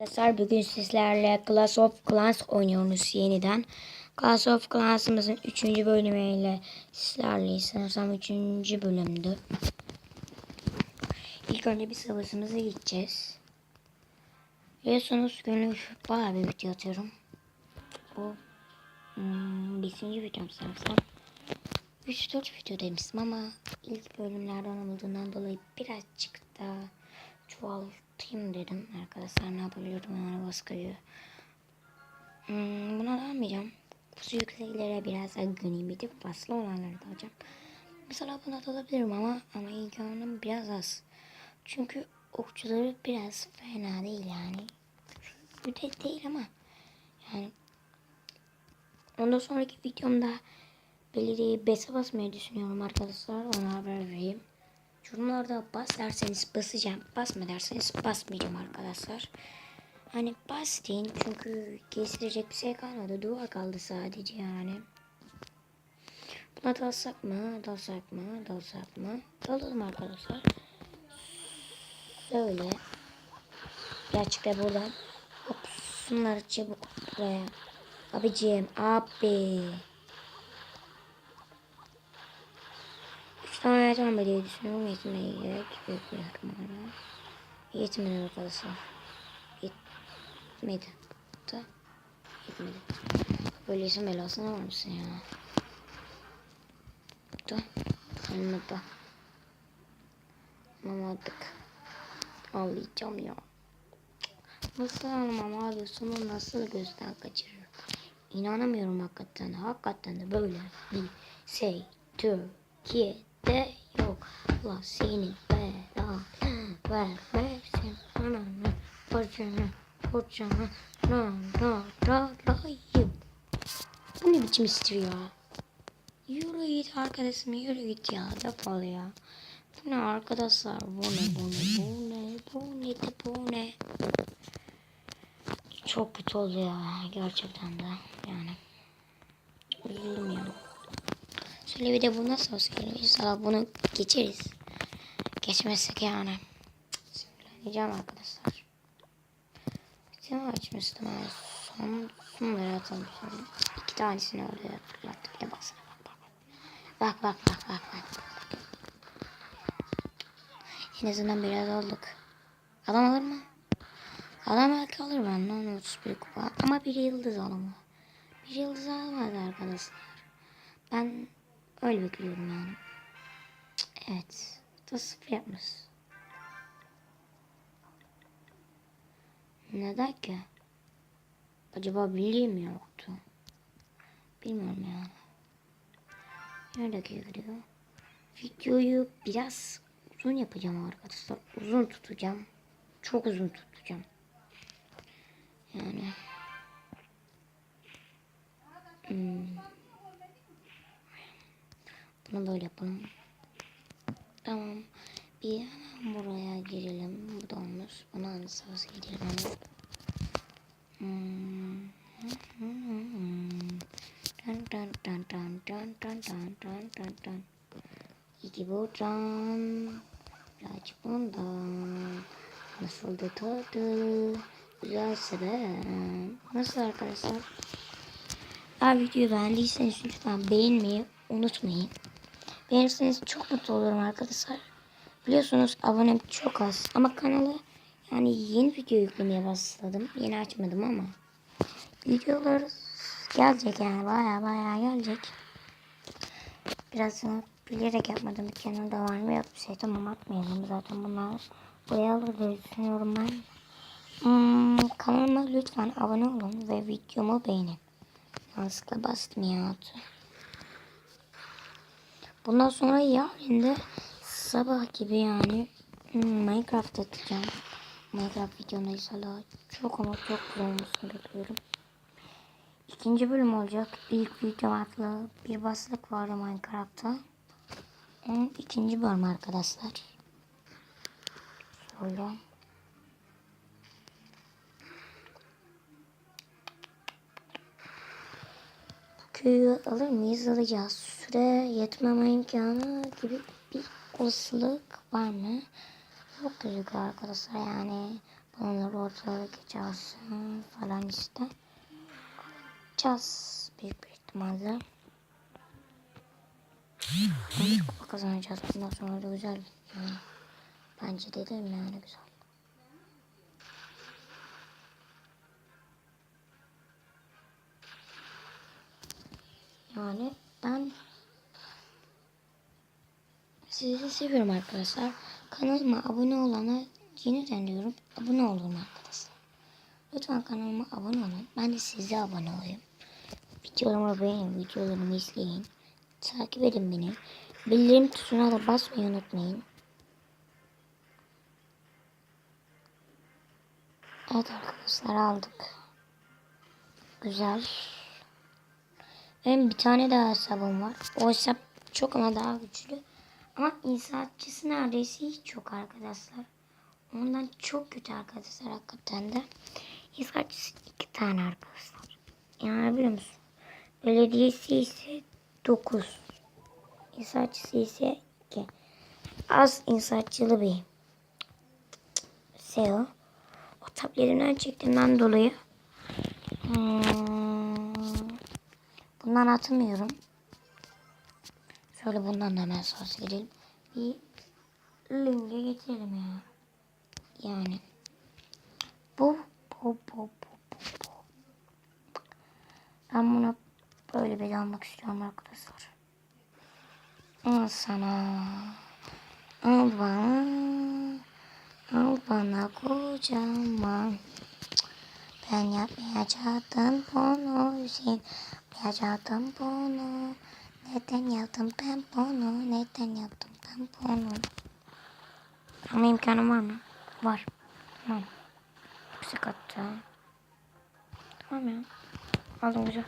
Arkadaşlar bugün sizlerle Clash of Clans oynuyoruz yeniden. Clash of Clans'ımızın 3. bölümüyle sizlerleyiz. Sanırsam 3. bölümdü. İlk önce bir savaşımıza gideceğiz. Biliyorsunuz günlük bayağı bir video atıyorum. Bu hmm, 5. videom sanırsam. 3-4 video demiştim ama ilk bölümlerden olduğundan dolayı birazcık daha çoğaltayım dedim arkadaşlar ne yapabilirim yani baskıyı. Hmm, buna da almayacağım. Bu yükseklere biraz daha güneyim edip basılı olanları da alacağım. Mesela buna da alabilirim ama ama ilk anım biraz az. Çünkü okçuları biraz fena değil yani. Müddet değil ama yani ondan sonraki videomda belediye bese basmayı düşünüyorum arkadaşlar. Ona haber vereyim. Yorumlarda bas derseniz basacağım. Basma derseniz basmayacağım arkadaşlar. Hani bas deyin çünkü kesilecek bir şey kalmadı. Dua kaldı sadece yani. Buna dalsak mı? Dalsak mı? Dalsak mı? Dalalım arkadaşlar. Şöyle. Gerçekten buradan. Hop şunları çabuk buraya. Abicim abi. Tane yeter diye düşünüyorum. Yetmeye gerek bekliyorum hala. Yetmedi arkadaşlar. Yetmedi. Da. Yetmedi. Öyleyse belasına var mısın ya? Da. Anladı. Anladık. Ağlayacağım ya. Nasıl anlamam abi sonu nasıl gözden kaçırır? İnanamıyorum hakikaten. Hakikaten de böyle bir şey Türkiye'de yok. Allah seni bela vermesin. Ananı bacını kocanı nanarayım. Bu ne biçim istiyor ya? Yürü git arkadaşım yürü git ya defol ya. Bu ne arkadaşlar bu ne bu ne bu ne bu ne de bu ne. Çok kötü oldu ya gerçekten de yani. Üzüldüm ya. Şöyle bir de bu nasıl olsa geliyor. İnşallah bunu geçeriz. Geçmezsek yani. Sinirleneceğim arkadaşlar. Bütün açmıştım yani. Son, sonları atalım sonra. İki tanesini oraya fırlattık. Ya baksana bak bak. Bak bak bak bak bak. En azından biraz olduk. Adam alır mı? Adam belki alır benden 31 kupa. Ama bir yıldız alamıyor. Bir yıldız alamadı arkadaşlar. Ben öyle bekliyorum yani. Evet. Da sıfır yapmış. Neden ki? Acaba bildiğim mi yoktu? Bilmiyorum yani. Nerede gidiyor? Videoyu biraz uzun yapacağım arkadaşlar. Uzun tutacağım. Çok uzun tutacağım. Yani. Hmm. Bunu böyle yapalım. Tamam. Bir hemen buraya girelim. Bu da olmuş. Sırası gidelim hemen. Hmm. Dun dun dun dun dun dun dun dun dun dun. İki buradan. Birazcık bundan. Nasıl da tadı. Güzelse de. Nasıl arkadaşlar? Eğer videoyu beğendiyseniz lütfen beğenmeyi unutmayın. Beğenirseniz çok mutlu olurum arkadaşlar. Biliyorsunuz abonem çok az ama kanalı yani yeni video yüklemeye başladım. Yeni açmadım ama videolar gelecek yani baya baya gelecek. Biraz bilerek yapmadım. Bir kenarda var mı yok bir şey tamam atmayalım zaten bunlar buraya alır diye düşünüyorum ben. Hmm, kanalıma lütfen abone olun ve videomu beğenin. Yanlışlıkla bastım ya. Bundan sonra yarın da sabah gibi yani hmm, Minecraft atacağım. Minecraft videomda inşallah çok ama çok güzel bekliyorum. İkinci bölüm olacak. İlk video adlı bir basılık vardı Minecraft'ta. İkinci bölüm arkadaşlar. Şöyle. Köyü alır mıyız? Alacağız. Süre yetmeme imkanı gibi bir olasılık var mı? Yok gözüküyor arkadaşlar yani. Onları ortalığa geçersin falan işte. Alacağız büyük bir ihtimalle. Kazanacağız. Bundan sonra da güzel yani. Bence de değil mi yani güzel. Yani ben sizi seviyorum arkadaşlar. Kanalıma abone olana yeniden diyorum. Abone olun arkadaşlar. Lütfen kanalıma abone olun. Ben de size abone olayım. Videolarımı beğenin, videolarımı izleyin. Takip edin beni. Bildirim tuşuna da basmayı unutmayın. Evet arkadaşlar aldık. Güzel. Benim bir tane daha hesabım var. O hesap çok ama daha güçlü. Ama insaatçısı neredeyse hiç yok arkadaşlar. Ondan çok kötü arkadaşlar hakikaten de. İnsaatçısı iki tane arkadaşlar. Yani biliyor musun? Belediyesi ise 9. İnsaatçısı ise 2. Az insaatçılı bir SEO. O tabletimden çektiğimden dolayı hmm, bundan atmıyorum. Şöyle bundan da hemen gidelim. Bir linke getirelim ya. Yani bu bu bu bu bu bu. Ben bunu böyle bir almak istiyorum arkadaşlar. Al sana. Al bana. Al bana kocaman. Ben yapmayacaktım bunu Hüseyin. Yapmayacaktım bunu. Neden yaptım ben bunu? Neden yaptım ben bunu? Ama imkanım var mı? Var. Tamam. Yüksek hatta. Tamam ya. Aldım. Güzel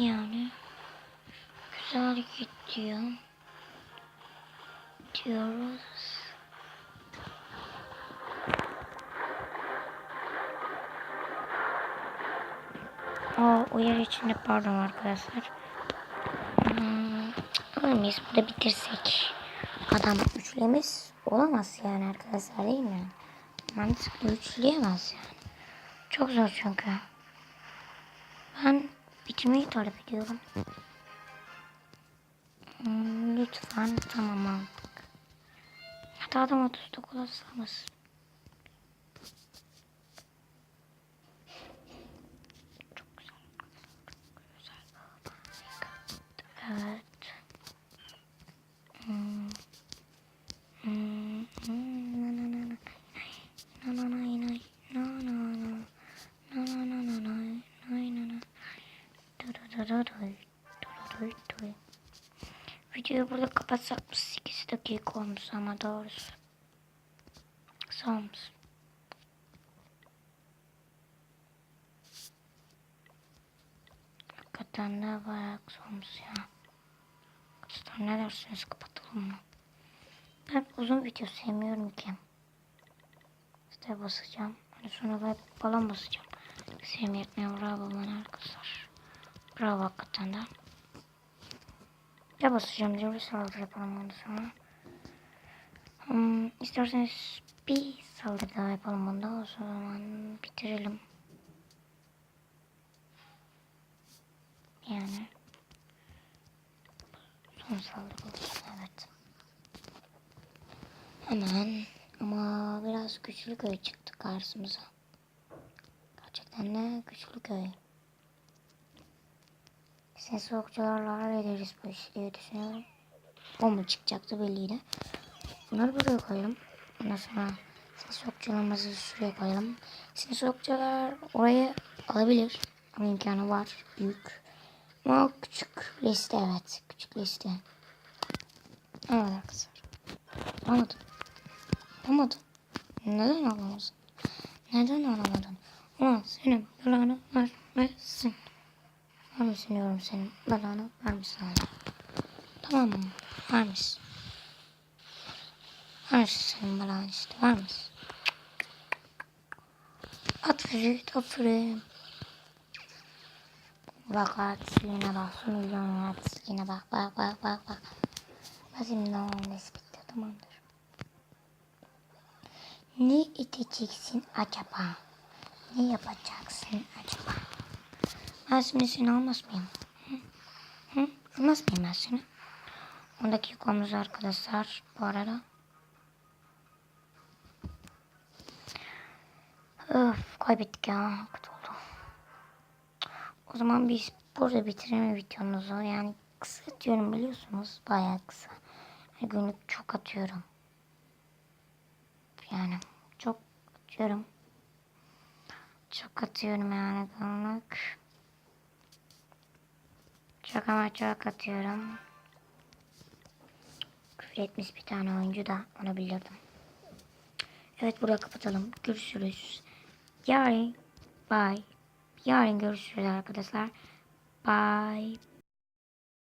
Yani güzel gidiyor. Diyoruz. O uyarı içinde pardon arkadaşlar. Hmm, mıyız? Burada bitirsek. Adam üçlemez olamaz yani arkadaşlar değil mi? Mantıklı üçleyemez yani. Çok zor çünkü. Ben bitirmeyi talep ediyorum. Hmm, lütfen tamam aldık. Hatta adam 39 olsanız. Çok güzel. Çok güzel. Evet. Hmm. Hmm, hmm, na, na, na, na. Na, na, na, na, na, na, na. Na, na, na, na, na, na, na, na. Du, du, du, du, du. Du, du, du, du. Videoyu burada kapatsak mı? 8 dakika olmuş ama doğrusu. Kısa olmuş. Hakikaten de bayağı kısa olmuş ya. Arkadaşlar ne dersiniz kapatalım mı? Ben uzun video sevmiyorum ki. İşte basacağım. Hani sonra ben falan basacağım. Sevmiyorum. Bravo bana arkadaşlar. Bravo hakikaten de. Ya basacağım diye bir saldırı yapalım ondan sonra. Hmm, isterseniz bir saldırı daha yapalım ondan o zaman bitirelim. Yani son saldırı olsun evet. Hemen ama biraz güçlü köy çıktı karşımıza. Gerçekten de güçlü köy. Ses okçularla hallederiz bu işi diye düşünüyorum. Bomba çıkacaktı belliydi. Bunları buraya koyalım. Ondan sonra ses okçularımızı şuraya koyalım. Ses okçular orayı alabilir. Ama imkanı var. Büyük. Ama küçük liste evet. Küçük liste. Evet arkadaşlar. Alamadım. Alamadım. Neden alamadın? Neden alamadın? Ama senin vermesin. Var mısın diyorum senin belanı var mısın hala? Tamam mı? Var mısın? Var mısın senin belanı işte var mısın? Aferin aferin. Bak artistliğine bak. Şu milyonun artistliğine bak. Bak bak bak bak. Bizim nefes bitti tamamdır. Ne iteceksin acaba? Ne yapacaksın acaba? Ben şimdi seni almaz mıyım? Hı? Hı? Almaz mıyım ben seni? 10 dakikamız arkadaşlar bu arada. Öf kaybettik ya. Kötü oldu. O zaman biz burada bitirelim videomuzu. Yani kısa atıyorum biliyorsunuz. Bayağı kısa. Her günlük çok atıyorum. Yani çok atıyorum. Çok atıyorum yani günlük. Çok ama çok atıyorum. Küfür etmiş bir tane oyuncu da onu bilirdim. Evet burada kapatalım. Görüşürüz. Yarın bye. Yarın görüşürüz arkadaşlar. Bye